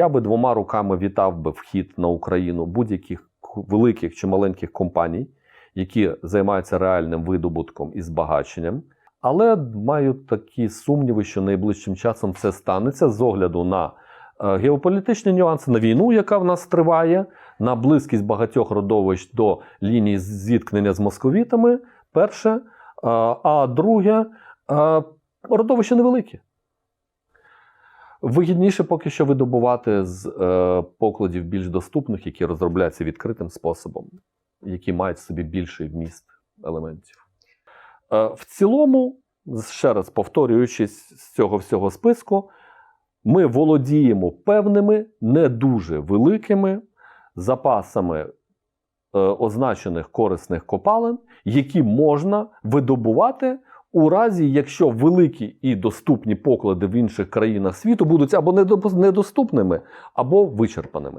я би двома руками вітав би вхід на Україну будь-яких великих чи маленьких компаній, які займаються реальним видобутком і збагаченням. Але маю такі сумніви, що найближчим часом це станеться з огляду на е, геополітичні нюанси, на війну, яка в нас триває, на близькість багатьох родовищ до лінії зіткнення з московітами. Перше. Е, А друге, е, родовища невеликі. Вигідніше поки що видобувати з е, покладів більш доступних, які розробляються відкритим способом, які мають в собі більший вміст елементів. Е, в цілому, ще раз повторюючись з цього всього списку, ми володіємо певними не дуже великими запасами е, означених корисних копалин, які можна видобувати у разі, якщо великі і доступні поклади в інших країнах світу будуть або недоступними, або вичерпаними.